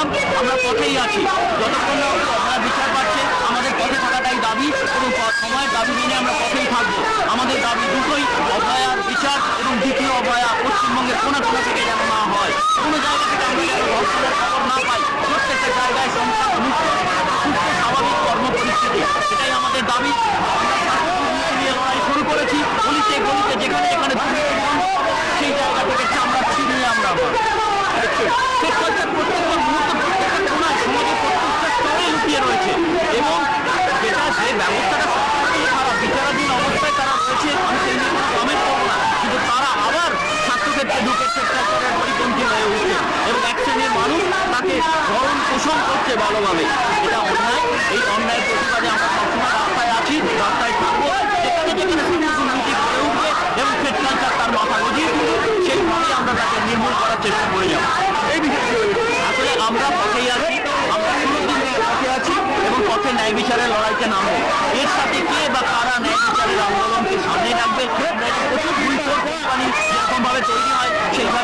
আমরা পথেই আছি। যতক্ষণ না আপনারা বিচার পাচ্ছে আমাদের পথে থাকাটাই দাবি এবং সময়ের দাবি মেনে আমরা পথেই থাকব। আমাদের দাবি দুটোই অভয়ার বিচার এবং দ্বিতীয় অভয়া পশ্চিমবঙ্গের কোনো কোনো থেকে যেন না হয়। কোনো জায়গা থেকে আমরা যেন ধর্ষণের খবর না পাই। প্রত্যেকটা জায়গায় সংসার মুক্ত সুস্থ, স্বাভাবিক কর্ম পরিস্থিতি এটাই আমাদের দাবি আমরা শাসক দুর্নীতি নিয়ে লড়াই শুরু করেছি গলিতে গলিতে যেখানে যেখানে দুর্নীতি বন্ধ হবে সেই জায়গা থেকে চামড়া ছিনিয়ে আমরা আবার সেই কালচার প্রত্যেকটা মুহূর্ত প্রত্যেকটা কোনায় সমাজের প্রত্যেকটা স্তরে লুকিয়ে রয়েছে এবং যেটা যে ব্যবস্থাটা সবথেকে খারাপ বিচারাধীন অবস্থায় তারা রয়েছে আমি সেই নিয়ে কোনো কমেন্ট করব না কিন্তু তারা আবার স্বাস্থ্যক্ষেত্রে ঢুকে সেক্টরের পরিপন্থী হয়ে উঠছে এবং এক শ্রেণির মানুষ তাকে ভরণ পোষণ করছে ভালোভাবে। এটা অন্যায় এই অন্যায়ের প্রতিবাদে আমরা সবসময় রাস্তায় আছি, রাস্তায় থাকব। যেখানে সুযোগ দুর্নীতি গড়ে উঠবে এবং ফেড কালচার তার মাথা গজিয়ে তুলবে সেইভাবেই আমরা তাকে নির্মূল করার চেষ্টা করে যাব। এই বিষয়ে আসলে আমরা পথেই আছি, আমরা শুরু দিন পথে আছি এবং পথে ন্যায় বিচারের লড়াইতে নামবো। এর সাথে কে বা কারা ন্যায় বিচারের আন্দোলনকে সামনে রাখবে প্রচুর ভুল কোম্পানি যেরকম ভাবে তৈরি হয়, সেইভাবে